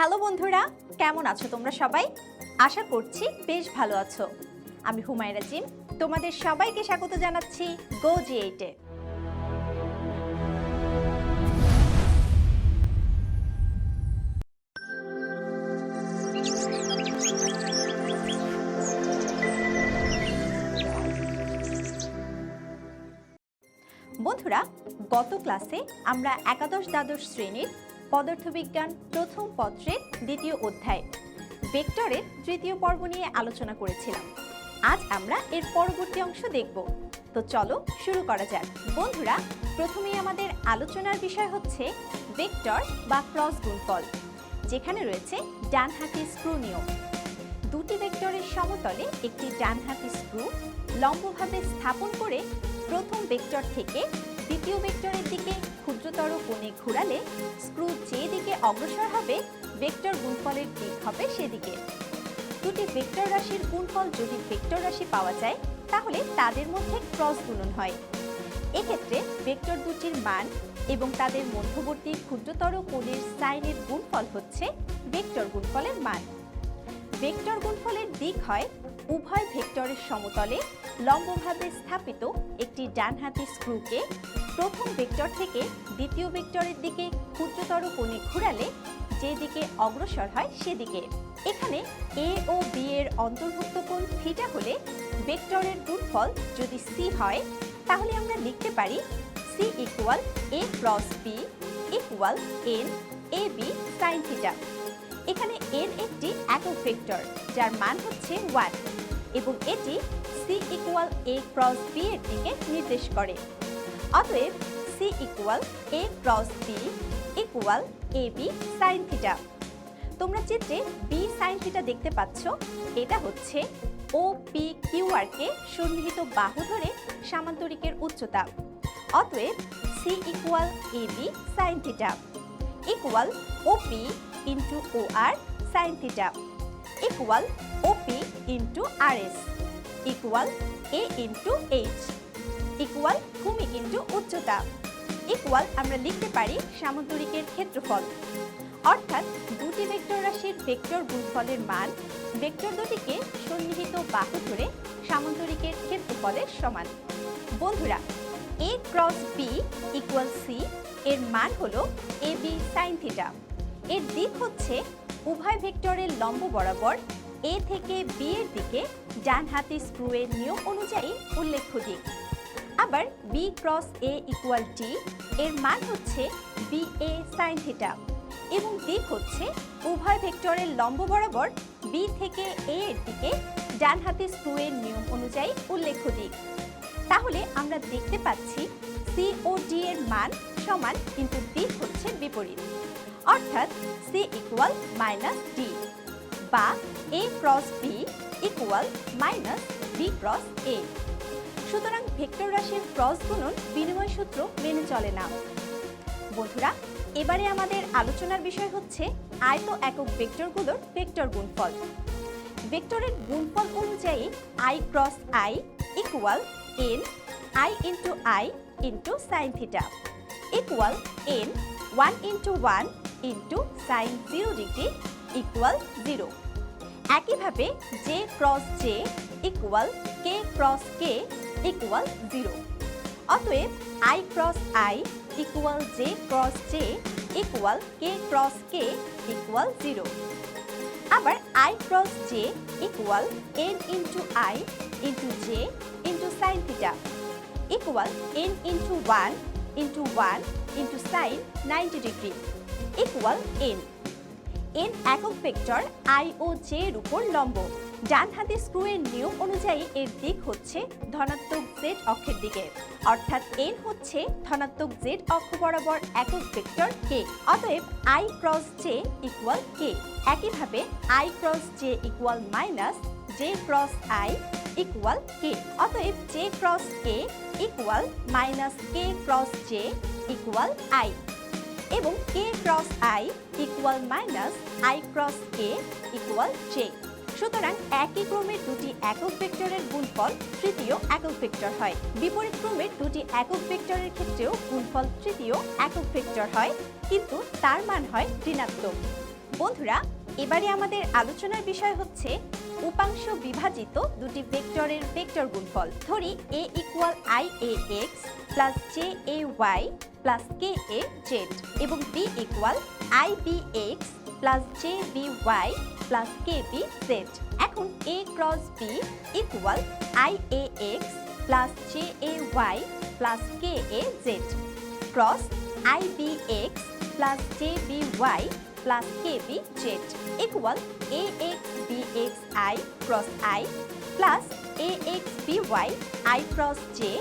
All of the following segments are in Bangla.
হ্যালো বন্ধুরা, কেমন আছো তোমরা সবাই? আশা করছি বেশ ভালো আছো। আমি হুমায়রা জিম তোমাদের সবাইকে স্বাগত জানাচ্ছি গো জি এইটে বন্ধুরা, গত ক্লাসে আমরা একাদশ দ্বাদশ শ্রেণির পদার্থবিজ্ঞান প্রথম পত্রের দ্বিতীয় অধ্যায়। ভেক্টরের তৃতীয় পর্ব নিয়ে আলোচনা করেছিলাম। আজ আমরা এর পরবর্তী অংশ দেখব। তো চলো শুরু করা যাক। বন্ধুরা, প্রথমেই আমাদের আলোচনার বিষয় হচ্ছে ভেক্টর বা ক্রস গুণফল, যেখানে রয়েছে ডানহাতি স্ক্রু নিয়ম। দুটি ভেক্টরের সমতলে একটি ডানহাতি স্ক্রু লম্বভাবে স্থাপন করে প্রথম ভেক্টর থেকে দ্বিতীয় ভেক্টরের দিকে ক্ষুদ্রতর কোণে ঘোরালে স্ক্রু যে দিকে অগ্রসর হবে ভেক্টর গুণফলের দিক হবে সেদিকে। দুটি ভেক্টর রাশির গুণফল যদি ভেক্টর রাশি পাওয়া যায়, তাহলে তাদের মধ্যে ক্রস গুণন হয়। এক্ষেত্রে ভেক্টর দুটির মান এবং তাদের মধ্যবর্তী ক্ষুদ্রতর কোণের সাইনের গুণফল হচ্ছে ভেক্টর গুণফলের মান। ভেক্টর গুণফলের দিক হয় উভয় ভেক্টরের সমতলে লম্বভাবে স্থাপিত একটি ডানহাতি স্ক্রুকে প্রথম ভেক্টর থেকে দ্বিতীয় ভেক্টরের দিকে ক্ষুদ্রতর কোণে ঘোরালে যেদিকে অগ্রসর হয় সেদিকে। এখানে এ ও বি এর অন্তর্ভুক্ত কোণ থিটা হলে ভেক্টরের গুণফল যদি সি হয়, তাহলে আমরা লিখতে পারি C equal A cross B equal N A B sine theta এখানে এন একটি একক ভেক্টর, যার মান হচ্ছে ওয়ান এবং এটি C equal A cross B এর দিকে নির্দেশ করে। অতএব C equal A cross B equal A B sine theta তোমরা চিত্রে বি সাইন থিটা দেখতে পাচ্ছ, এটা হচ্ছে ও পি কে সন্নিহিত বাহু ধরে সামান্তরিকের উচ্চতা। অতএব C equal A B sine theta equal O P into O R sine theta equal O P into R S equal A into H equal ভূমি ইন্টু উচ্চতা ইকুয়াল আমরা লিখতে পারি সামান্তরিকের ক্ষেত্রফল। অর্থাৎ দুটি ভেক্টর রাশির ভেক্টর গুণফলের মান ভেক্টর দুটিকে সন্নিহিত বাহু ধরে সামান্তরিকের ক্ষেত্রফলের সমান। বন্ধুরা A cross B equal C এর মান হলো এ বি সাইন থিটা এর দিক হচ্ছে উভয় ভেক্টরের লম্ব বরাবর এ থেকে বি এর দিকে ডান হাতি স্ক্রুয়ের নিয়ম অনুযায়ী উল্লেখ্য দিক। আবার B cross A equal T এর মান হচ্ছে বি এ সাইন থিটা এবং দিক হচ্ছে উভয় ভেক্টরের লম্ব বরাবর বি থেকে এ এর দিকে ডান হাতি স্ক্রুয়ের নিয়ম অনুযায়ী উল্লেখ্য দিক। তাহলে আমরা দেখতে পাচ্ছি সি ও ডি এর মান সমান কিন্তু দিক হচ্ছে বিপরীত। অর্থাৎ সি ইকুয়াল মাইনাস ডি বা A cross B equal minus B cross A সুতরাং ভেক্টর রাশির ক্রস গুণন বিনিময় সূত্র মেনে চলে না। বন্ধুরা, এবারে আমাদের আলোচনার বিষয় হচ্ছে আয়ত একক ভেক্টরগুলোর ভেক্টর গুণফল। ভেক্টরের গুণফল অনুযায়ী I cross I equal N I into I into sine theta equal N one into one into sine zero degree equal zero একইভাবে J cross J equal K cross K equal zero অতএব I cross I equal J cross J equal K cross K equal zero আবার I cross J equal N into I into J into sine theta equal N into one into one into sine ninety degree equal N N একক ভেক্টর আই ও জে এর উপর লম্ব। ডান হাতে স্ক্রুয়ের নিয়ম অনুযায়ী এর দিক হচ্ছে ধনাত্মক জেড অক্ষের দিকে। অর্থাৎ এন হচ্ছে ধনাত্মক জেড অক্ষ বরাবর একক ভেক্টর কে অতএব I cross J equal K একইভাবে I cross J equal minus J cross I equal K অতএব J cross K equal minus K cross J equal I এবং K cross I equal minus I cross K equal J সুতরাং একই ক্রমের দুটি একক ভেক্টরের গুণফল তৃতীয় একক ভেক্টর হয়। বিপরীত ক্রমের দুটি একক ভেক্টরের ক্ষেত্রেও গুণফল তৃতীয় একক ভেক্টর হয়, কিন্তু তার মান হয় ঋণাত্মক। বন্ধুরা, এবারে আমাদের আলোচনার বিষয় হচ্ছে উপাংশ বিভাজিত দুটি ভেক্টরের ভেক্টর গুণফল। ধরি A equal I A X plus J A Y plus K A Z এবং B equal I B X plus J B Y plus K B Z এখন A cross B equal I A X plus J A Y plus K A Z cross I B X plus J B Y plus K B Z equal A X B X I cross I plus A X B Y I cross J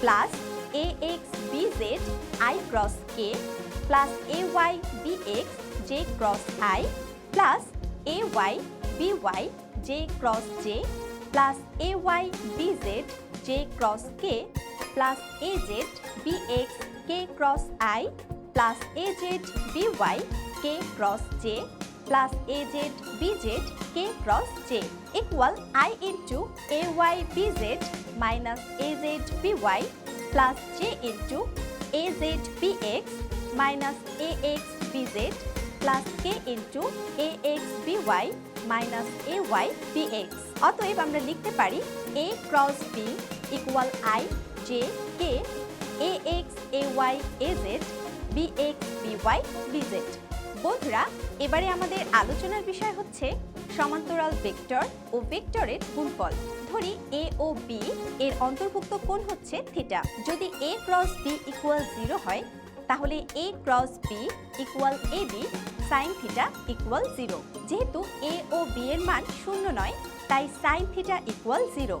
plus A X B Z I cross K plus A Y B X J cross I plus A Y B Y J cross J plus plus A Z B Y K cross J plus A Z B Z K cross J equal I into A Y B Z minus A Z B Y plus J into A Z B X minus A X B Z plus K into A X B Y minus A Y B X অতএব আমরা লিখতে পারি A cross B equal I J K A X A Y A Z Z বন্ধুরা, এবারে আমাদের আলোচনার বিষয় হচ্ছে সমান্তরাল ভেক্টর ও ভেক্টরের গুণফল। ধরি এ ও বি এর অন্তর্ভুক্ত কোণ হচ্ছে থিটা। যদি A cross B equal zero হয়, তাহলে A cross B equal A B sine theta equal zero যেহেতু এ ও বি এর মান শূন্য নয়, তাই সাইন থিটা ইকুয়াল জিরো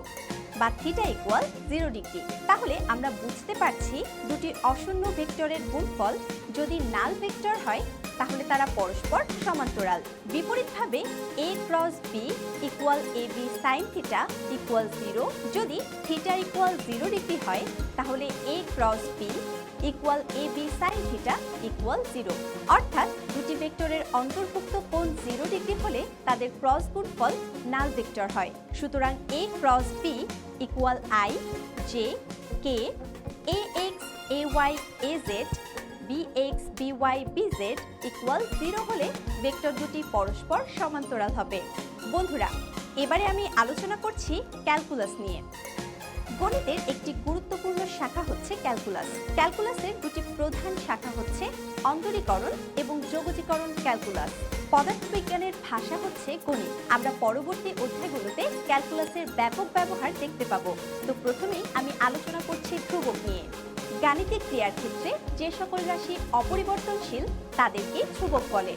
বা থিটা ইকুয়াল জিরো ডিগ্রি তাহলে আমরা বুঝতে পারছি দুটি অশূন্য ভেক্টরের গুণফল যদি নাল ভেক্টর হয়, তাহলে তারা পরস্পর সমান্তরাল। বিপরীতভাবে A cross B equal A B sine theta equal zero যদি থিটা ইকুয়াল জিরো ডিগ্রি হয়, তাহলে A cross B equal A B sine theta equal zero অর্থাৎ দুটি ভেক্টরের অন্তর্ভুক্ত কোণ জিরো ডিগ্রি হলে তাদের ক্রস গুণফল নাল ভেক্টর হয়। সুতরাং A cross B equal I J K A X A Y A Z B X B Y B Z equal zero হলে ভেক্টর দুটি পরস্পর সমান্তরাল হবে। বন্ধুরা, এবারে আমি আলোচনা করছি ক্যালকুলাস নিয়ে। গণিতের একটি গুরুত্বপূর্ণ শাখা হচ্ছে ক্যালকুলাস। ক্যালকুলাসের দুটি প্রধান শাখা হচ্ছে অন্তরীকরণ এবং যোগজীকরণ ক্যালকুলাস। পদার্থবিজ্ঞানের ভাষা হচ্ছে গণিত। আমরা পরবর্তী অধ্যায়গুলোতে ক্যালকুলাসের ব্যাপক ব্যবহার দেখতে পাবো। তো প্রথমেই আমি আলোচনা করছি ধ্রুবক নিয়ে। গাণিতিক ক্রিয়ার ক্ষেত্রে যে সকল রাশি অপরিবর্তনশীল, তাদেরকে ধ্রুবক বলে।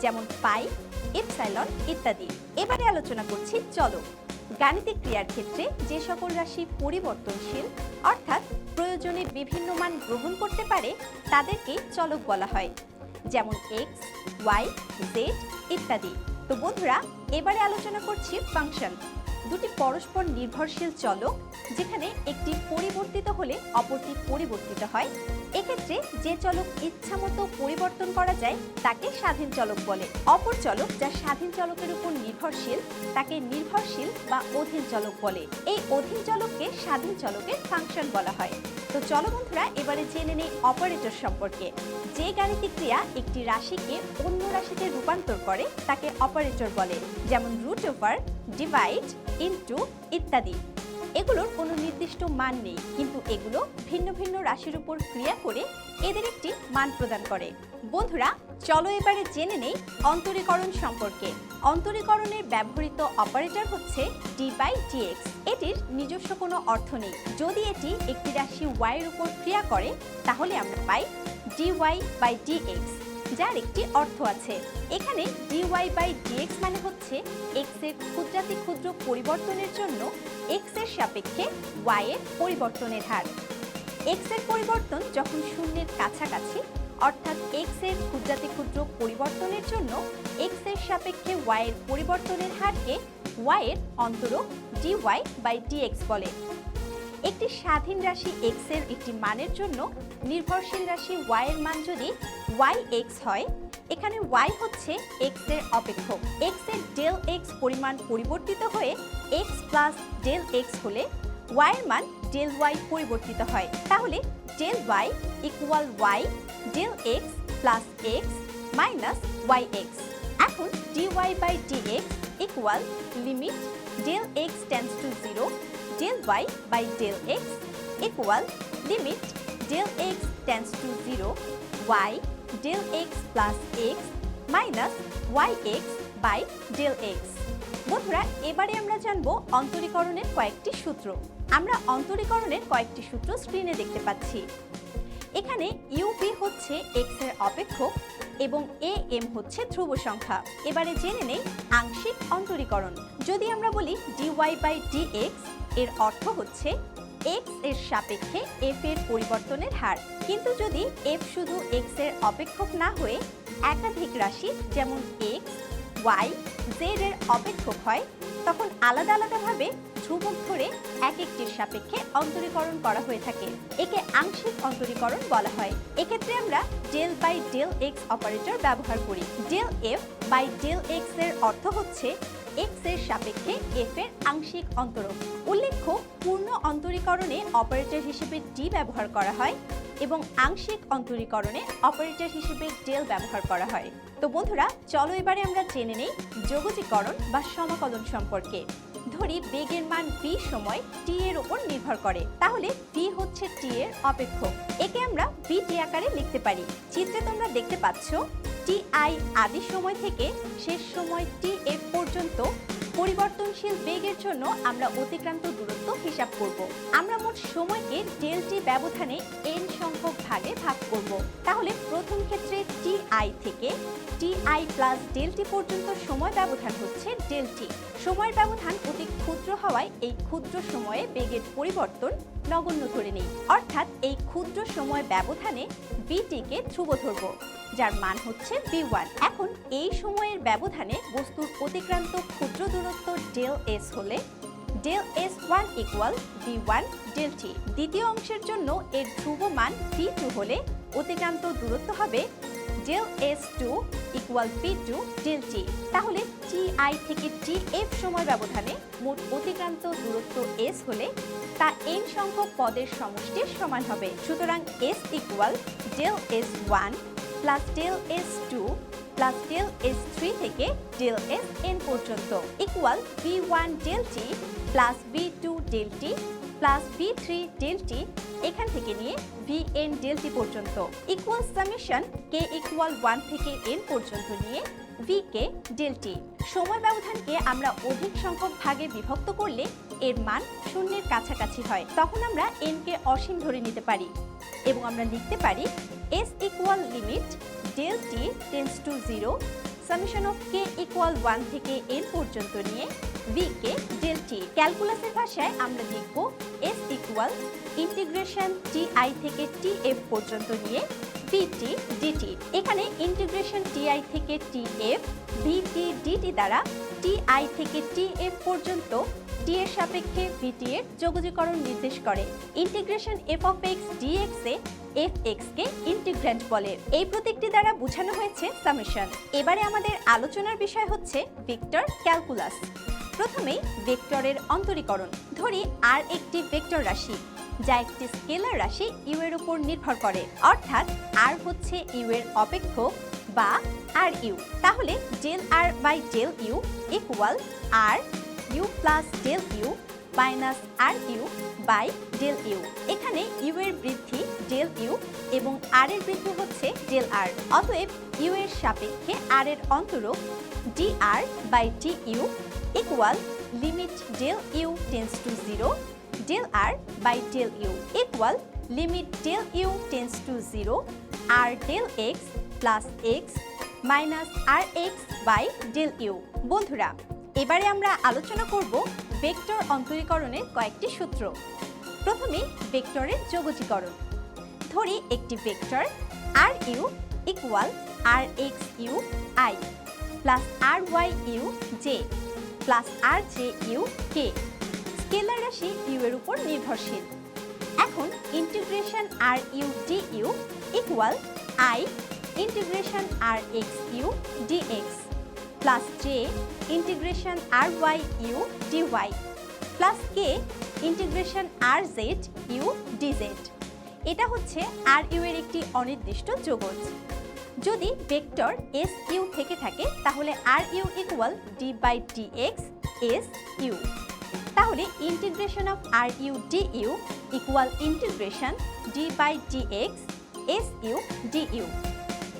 যেমন পাই ইপসাইলন ইত্যাদি। এবারে আলোচনা করছি চলক। গাণিতিক ক্রিয়ার ক্ষেত্রে যে সকল রাশি পরিবর্তনশীল, অর্থাৎ প্রয়োজনে বিভিন্ন মান গ্রহণ করতে পারে, তাদেরকে চলক বলা হয়। যেমন এক্স ওয়াই জেড ইত্যাদি। তো বন্ধুরা, এবারে আলোচনা করছি ফাংশন দুটি পরস্পর নির্ভরশীল চলক, যেখানে একটি পরিবর্তিত হলে অপরটি পরিবর্তিত হয়। এক্ষেত্রে যে চলক ইচ্ছামতো পরিবর্তন করা যায়, তাকে স্বাধীন চলক বলে। অপর চলক যা স্বাধীন চলকের উপর নির্ভরশীল, তাকে নির্ভরশীল বা অধীন চলক বলে। এই অধীন চলককে স্বাধীন চলকের ফাংশন বলা হয়। তো চলো বন্ধুরা, এবারে জেনে নেই অপারেটর সম্পর্কে। যে গাণিতিক ক্রিয়া একটি রাশিকে অন্য রাশিতে রূপান্তর করে, তাকে অপারেটর বলে। যেমন রুট ওভার ডিভাইড ইনটু ইত্যাদি। এগুলোর কোনো নির্দিষ্ট মান নেই, কিন্তু এগুলো ভিন্ন ভিন্ন রাশির উপর ক্রিয়া করে এদের একটি মান প্রদান করে। বন্ধুরা, চলো এবারে জেনে নেই অন্তরীকরণ সম্পর্কে। অন্তরীকরণের ব্যবহৃত অপারেটর হচ্ছে ডি বাই ডিএক্স এটির নিজস্ব কোনো অর্থ নেই। যদি এটি একটি রাশি ওয়াইয়ের উপর ক্রিয়া করে, তাহলে আমরা পাই D Y by D X যার একটি অর্থ আছে। এখানে ডিওয়াই বাই ডিএক্স মানে হচ্ছে এক্সের ক্ষুদ্রাতি ক্ষুদ্র পরিবর্তনের জন্য এক্সের সাপেক্ষে ওয়াই এর পরিবর্তনের হার। এক্সের পরিবর্তন যখন শূন্যের কাছাকাছি, অর্থাৎ এক্সের ক্ষুদ্রাতি ক্ষুদ্র পরিবর্তনের জন্য এক্সের সাপেক্ষে ওয়াই এর পরিবর্তনের হারকে ওয়াই এর অন্তরক ডিওয়াই বাই ডিএক্স বলে। একটি স্বাধীন রাশি এক্সের একটি মানের জন্য নির্ভরশীল রাশি ওয়াই এর মান যদি ওয়াই এক্স হয়, এখানে ওয়াই হচ্ছে এক্সের অপেক্ষক। এক্সের ডেল এক্স পরিমাণ পরিবর্তিত হয়ে এক্স প্লাস ডেল এক্স হলে ওয়াই এর মান ডেল ওয়াই পরিবর্তিত হয়। তাহলে del Y equal Y del X plus X minus Y X এখন D Y by D X equal limit del X tends to zero Y by del X equal limit del X tends to zero Y del X plus X minus Y X by del X বন্ধুরা, এবারে আমরা জানব অন্তরীকরণের কয়েকটি সূত্র। আমরা অন্তরীকরণের কয়েকটি সূত্র স্ক্রিনে দেখতে পাচ্ছি। এখানে ইউপি হচ্ছে এক্সের অপেক্ষক এবং এ এম হচ্ছে ধ্রুব সংখ্যা। এবারে জেনে নেই আংশিক অন্তরীকরণ। যদি আমরা বলি ডিওয়াই বাই ডি এক্সের অর্থ হচ্ছে এক্সের সাপেক্ষে এফ এর পরিবর্তনের হার। কিন্তু যদি এফ শুধু এক্সের অপেক্ষক না হয়ে একাধিক রাশি যেমন এক্স ওয়াই জেড এর অপেক্ষক হয়, তখন আলাদা আলাদাভাবে ধ্রুবক ধরে এক একটির সাপেক্ষে অন্তরীকরণ করা হয়ে থাকে। একে আংশিক অন্তরীকরণ বলা হয়। এক্ষেত্রে আমরা del by del X operator ব্যবহার করি। ডেল এফ বাই ডেল এক্সের অর্থ হচ্ছে এক্সের সাপেক্ষে এফ এর আংশিক অন্তরক উল্লেখ্য, পূর্ণ অন্তরীকরণে অপারেটর হিসেবে ডি ব্যবহার করা হয় এবং আংশিক অন্তরীকরণে অপারেটর হিসেবে ডেল ব্যবহার করা হয়। তো বন্ধুরা, চলো এবারে আমরা জেনে নেই যোগজীকরণ বা সমাকলন সম্পর্কে। ধরি বেগের মান ভি সময় টি এর উপর নির্ভর করে। তাহলে ভি হচ্ছে টি এর অপেক্ষক। একে আমরা টি আকারে লিখতে পারি। চিত্রে তোমরা দেখতে পাচ্ছ টি আই আদি সময় থেকে শেষ সময় টি এফ পর্যন্ত পরিবর্তনশীল বেগের জন্য আমরা অতিক্রান্ত দূরত্ব হিসাব করব। আমরা মোট সময়কে ডেল টি ব্যবধানে এন সংখ্যক ভাগে ভাগ করব। তাহলে প্রথম ক্ষেত্রে টি আই থেকে T I plus del T পর্যন্ত সময় ব্যবধান হচ্ছে ডেল টি সময়ের ব্যবধান অতি ক্ষুদ্র হওয়ায় এই ক্ষুদ্র সময়ে বেগের পরিবর্তন নগণ্য ধরে নেই। অর্থাৎ এই ক্ষুদ্র সময় ব্যবধানে বিটিকে ধ্রুব ধরব, যার মান হচ্ছে বি ওয়ান এখন এই সময়ের ব্যবধানে বস্তুর অতিক্রান্ত ক্ষুদ্র দূরত্ব ডেল এস হলে del S one equal B one del T দ্বিতীয় অংশের জন্য এর ধ্রুব মান বি টু হলে অতিক্রান্ত দূরত্ব হবে del S two equal B two del T তাহলে টি আই থেকে টি এফ সময় ব্যবধানে মোট অতিক্রান্ত দূরত্ব এস হলে তা এন সংখ্যক পদের সমষ্টির সমান হবে। সুতরাং S equal del S one plus del S two plus del S three থেকে ডেল এস এন পর্যন্ত equal B one del T plus B two del T, plus B three del T, এখান থেকে নিয়ে ভি এন ডেল টি পর্যন্ত। Equal summation K equal one থেকে এন পর্যন্ত নিয়ে ভি কে ডেল টি। সময় ব্যবধানকে আমরা অধিক সংখ্যক ভাগে বিভক্ত করলে এর মান শূন্যের কাছাকাছি হয়। তখন আমরা এন কে অসীম ধরে নিতে পারি। এবং আমরা লিখতে পারি S equal limit del T tends to zero summation of K equal one থেকে এন পর্যন্ত নিয়ে ভি কে ডেল টি ক্যালকুলাসের ভাষায় আমরা লিখব S equal integration T I থেকে টি এফ পর্যন্ত নিয়ে ভিটি ডিটি এখানে ইন্টিগ্রেশন টি আই থেকে টি এফ ভিটি ডিটি দ্বারা টি আই থেকে টি এফ পর্যন্ত টি এর সাপেক্ষে ভিটি এর যোগজীকরণ নির্দেশ করে। Integration F of X D X A F X কে ইন্টিগ্র্যান্ট বলে। এই প্রতীকটি দ্বারা বোঝানো হয়েছে সামেশন এবারে আমাদের আলোচনার বিষয় হচ্ছে ভেক্টর ক্যালকুলাস প্রথমেই ভেক্টরের অন্তরীকরণ। ধরি আর একটি ভেক্টর রাশি, যা একটি স্কেলার রাশি ইউ এর উপর নির্ভর করে। অর্থাৎ আর হচ্ছে ইউ এর অপেক্ষ বা আর ইউ তাহলে del R by del U equal R U plus del U minus R U by del U এখানে ইউ এর বৃদ্ধি ডেল ইউ এবং আর এর বৃদ্ধি হচ্ছে ডেল আর অতএব ইউ এর সাপেক্ষে আর এর অন্তরক by D U equal limit del U tends to zero del R by del U equal limit del U tends to zero R del X plus X minus R X by del U বন্ধুরা, এবারে আমরা আলোচনা করব ভেক্টর অন্তরীকরণের কয়েকটি সূত্র। প্রথমে ভেক্টরের যোগজীকরণ। ধরি একটি vector R U equal R X U I plus R Y U J plus R J U K scalar রাশি ইউ এর উপর নির্ভরশীল। এখন integration R U D U equal I integration R X U D X plus J integration R Y U D Y plus K integration R Z U D Z এটা হচ্ছে আর ইউ এর একটি অনির্দিষ্ট যোগজ। যদি ভেক্টর এস ইউ থেকে থাকে, তাহলে R U equal D by D X S U তাহলে integration of R U D U equal integration D by D X S U D U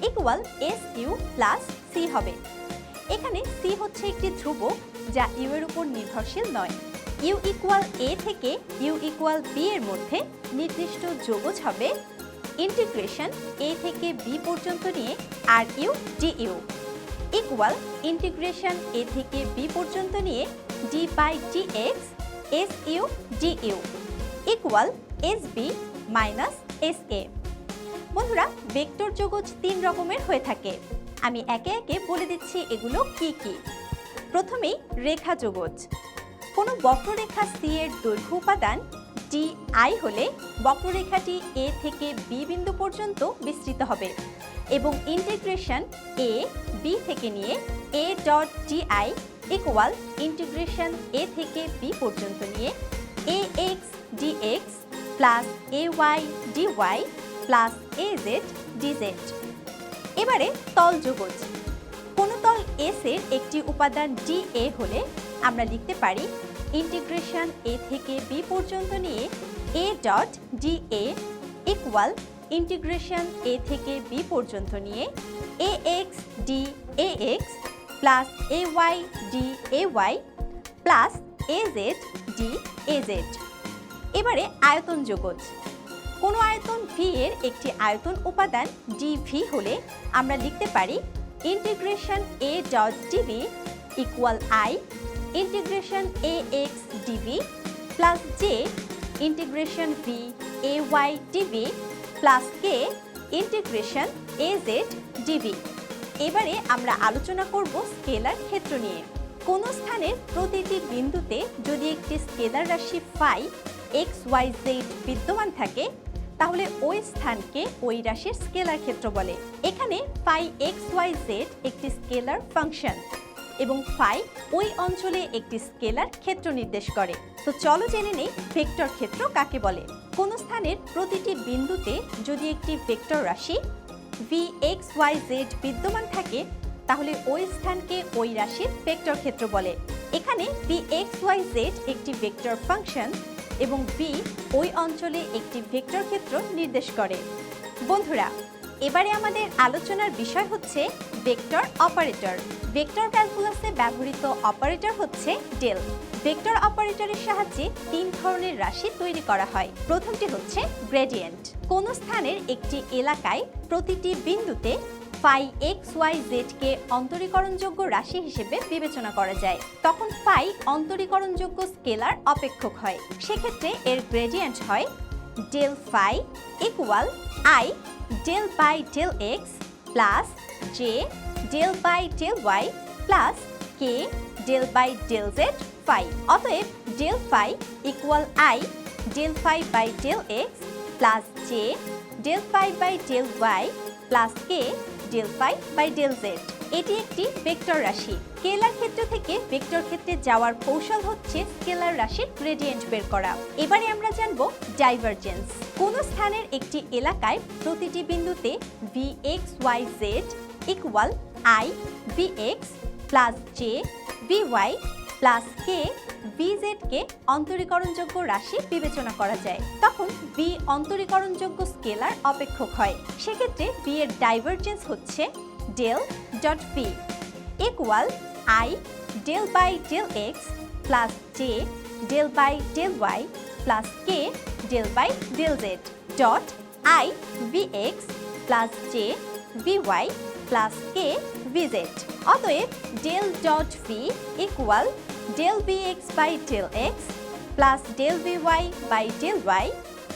equal S U plus C হবে। এখানে সি হচ্ছে একটি ধ্রুবক যা ইউ এর উপর নির্ভরশীল নয়। ইউ ইকুয়াল এ থেকে ইউ ইকুয়াল বি এর মধ্যে নির্দিষ্ট যোগজ হবে ইন্টিগ্রেশন এ থেকে বি পর্যন্ত নিয়ে R U D U equal integration A থেকে বি পর্যন্ত নিয়ে D by D X S U D U equal S B minus S A বন্ধুরা ভেক্টর যোগজ তিন রকমের হয়ে থাকে। আমি একে একে বলে দিচ্ছি এগুলো কি কি। প্রথমেই রেখা যোগজ। কোনো বক্ররেখা সি এর দৈর্ঘ্য উপাদান ডি আই হলে বক্ররেখাটি এ থেকে বি বিন্দু পর্যন্ত বিস্তৃত হবে এবং ইন্টিগ্রেশন এ, বি থেকে নিয়ে A dot D I equal integration A থেকে বি পর্যন্ত নিয়ে A X D X plus A Y D Y plus A Z D Z. এবারে তল যোগজ কোনো তল এস এর একটি উপাদান ডি এ হলে আমরা লিখতে পারি ইন্টিগ্রেশন এ থেকে বি পর্যন্ত নিয়ে A dot D A equal integration A থেকে বি পর্যন্ত নিয়ে A X D A X plus A Y D A Y plus A Z D A Z এবারে আয়তন যোগজ কোনো আয়তন ভি এর একটি আয়তন উপাদান ডিভি হলে আমরা লিখতে পারি integration A dot D V equal I integration A X D V plus J integration V A Y D V plus K integration A Z D V এবারে আমরা আলোচনা করব স্কেলার ক্ষেত্র নিয়ে। কোনো স্থানের প্রতিটি বিন্দুতে যদি একটি স্কেলার রাশি ফাই এক্স ওয়াই জেড বিদ্যমান থাকে, তাহলে ওই স্থানকে ওই রাশির স্কেলার ক্ষেত্র বলে। এখানে ফাই এক্স ওয়াই জেড একটি স্কেলার ফাংশন। এবং ফাই ওই অঞ্চলে একটি স্কেলার ক্ষেত্র নির্দেশ করে। তো চলো জেনে নেই ভেক্টর ক্ষেত্র কাকে বলে। কোন স্থানের প্রতিটি বিন্দুতে যদি একটি ভেক্টর রাশি ভি এক্স ওয়াই জেড বিদ্যমান থাকে, তাহলে ওই স্থানকে ওই রাশির ভেক্টর ক্ষেত্র বলে। এখানে ভি এক্স ওয়াই জেড একটি ভেক্টর ফাংশন এবং ভি ওই অঞ্চলে একটি ভেক্টর ক্ষেত্র নির্দেশ করে। বন্ধুরা এবারে আমাদের আলোচনার বিষয় হচ্ছে ভেক্টর অপারেটর ভেক্টর ক্যালকুলাসে ব্যবহৃত অপারেটর হচ্ছে ডেল ভেক্টর অপারেটরের সাহায্যে তিন ধরনের রাশি তৈরি করা হয়। প্রথমটি হচ্ছে গ্রেডিয়েন্ট কোন স্থানের একটি এলাকায় প্রতিটি বিন্দুতে ফাই এক্স ওয়াই জেডকে অন্তরীকরণযোগ্য রাশি হিসেবে বিবেচনা করা যায়। তখন ফাই অন্তরীকরণযোগ্য স্কেলার অপেক্ষক হয়। সেক্ষেত্রে এর গ্রেডিয়েন্ট হয় del phi equal i del by del x plus j del by del y plus k del by del z phi অতএব del phi equal i del phi by del x plus j del phi by del y plus k del phi by del z এটি একটি ভেক্টর রাশি। স্কেলার ক্ষেত্র থেকে ভেক্টর ক্ষেত্রে যাওয়ার কৌশল হচ্ছে স্কেলার রাশির গ্রেডিয়েন্ট বের করা। এবারে আমরা জানব ডাইভারজেন্স কোন স্থানের একটি এলাকায় প্রতিটি বিন্দুতে v x y z equal i v x plus j v y plus k k অন্তরীকরণযোগ্য রাশি বিবেচনা করা যায়। তখন বি অন্তরীকরণযোগ্য স্কেলার অপেক্ষক হয়। সেক্ষেত্রে বি এর ডাইভারজেন্স হচ্ছে b equal i del by del x plus j del by del y plus k del by del z dot i v x plus j v y plus k v z অতএব v equal del b x by del x plus del b y by del y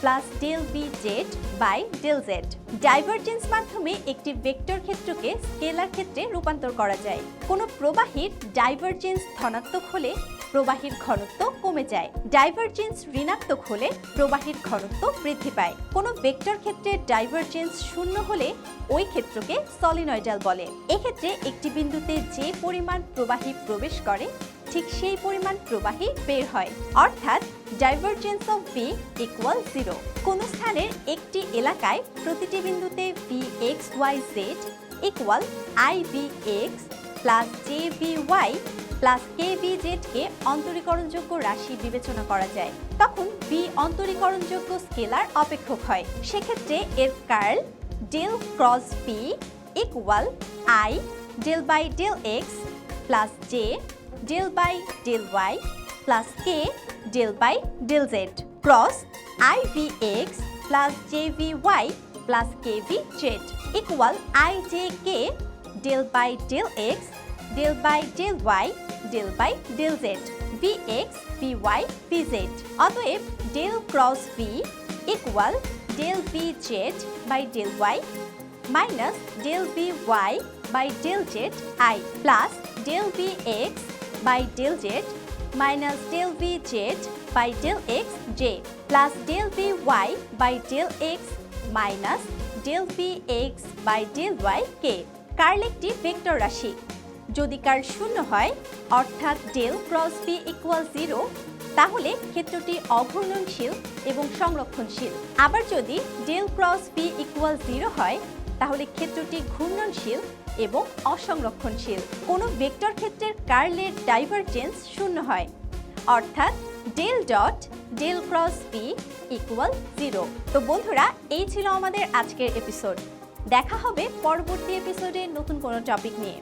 plus del b z by del z divergence মাধ্যমে একটি ভেক্টর ক্ষেত্রকে স্কেলার ক্ষেত্রে রূপান্তর করা যায়। কোনো প্রবাহীর ডাইভারজেন্স ধনাত্মক হলে প্রবাহীর ঘনত্ব কমে যায়। ডাইভারজেন্স ঋণাত্মক হলে প্রবাহীর ঘনত্ব বৃদ্ধি পায়। কোনো ভেক্টর ক্ষেত্রে ডাইভারজেন্স শূন্য হলে ওই ক্ষেত্রকে সলিনয়ডাল বলে। এক্ষেত্রে একটি বিন্দুতে যে পরিমাণ প্রবাহী প্রবেশ করে ঠিক সেই পরিমাণ প্রবাহী বের হয়। অর্থাৎ divergence of v equal zero কোন স্থানের একটি এলাকায় প্রতিটি বিন্দুতে v x y z equal i b x plus j b y plus k b z k অন্তরীকরণযোগ্য রাশি বিবেচনা করা যায়। তখন বি অন্তরীকরণযোগ্য স্কেলার অপেক্ষক হয়। সেক্ষেত্রে এর curl del cross b equal i del by del x plus j del by del y plus k del by del z cross i v x plus j v y plus k v z equal i j k del by del x del by del y del by del z v x v y v z অতএব del cross v equal del v z by del y minus del v y by del z i plus del v x by del z minus del v z by del x j plus del v y by del x minus del v x by del y k. Curl একটি ভেক্টর রাশি। যদি কার্ল শূন্য হয়, অর্থাৎ del cross b equal zero তাহলে ক্ষেত্রটি অঘূর্ণনশীল এবং সংরক্ষণশীল। আবার যদি del cross b equal zero হয়, তাহলে ক্ষেত্রটি ঘূর্ণনশীল এবং অসংরক্ষণশীল। কোনো ভেক্টর ক্ষেত্রের কার্লের ডাইভারজেন্স শূন্য হয়। অর্থাৎ del dot del cross b equal zero. তো বন্ধুরা, এই ছিল আমাদের আজকের এপিসোড। দেখা হবে পরবর্তী এপিসোডে নতুন কোনো টপিক নিয়ে।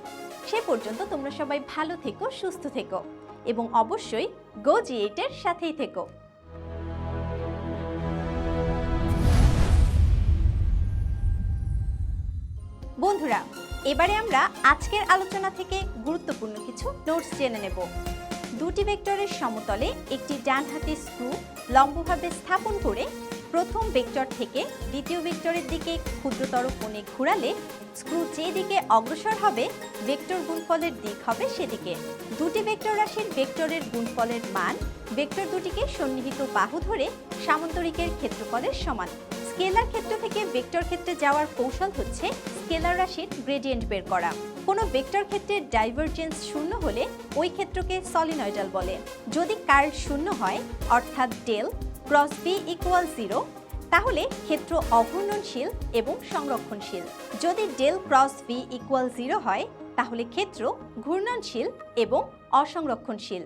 সে পর্যন্ত তোমরা সবাই ভালো থেকো, সুস্থ থেকো এবং অবশ্যই গো জি এইটের সাথেই থেকো। বন্ধুরা এবারে আমরা আজকের আলোচনা থেকে গুরুত্বপূর্ণ কিছু নোটস জেনে নেব। দুটি ভেক্টরের সমতলে একটি ডান ডানহাতি স্ক্রু লম্বভাবে স্থাপন করে প্রথম ভেক্টর থেকে দ্বিতীয় ভেক্টরের দিকে ক্ষুদ্রতর কোণে ঘোরালে স্ক্রু যে দিকে অগ্রসর হবে, ভেক্টর গুণফলের দিক হবে সেদিকে। দুটি ভেক্টর রাশির ভেক্টরের গুণফলের মান ভেক্টর দুটিকে সন্নিহিত বাহু ধরে সামান্তরিকের ক্ষেত্রফলের সমান। স্কেলার ক্ষেত্র থেকে ভেক্টর ক্ষেত্রে যাওয়ার কৌশল হচ্ছে স্কেলার রাশির গ্রেডিয়েন্ট বের করা। কোনো ভেক্টর ক্ষেত্রের ডাইভারজেন্স শূন্য হলে ওই ক্ষেত্রকে সলিনয়েডাল বলে। যদি কার্ল শূন্য হয়, অর্থাৎ del cross b equal zero তাহলে ক্ষেত্র অঘূর্ণনশীল এবং সংরক্ষণশীল। যদি del cross b equal zero হয়, তাহলে ক্ষেত্র ঘূর্ণনশীল এবং অসংরক্ষণশীল।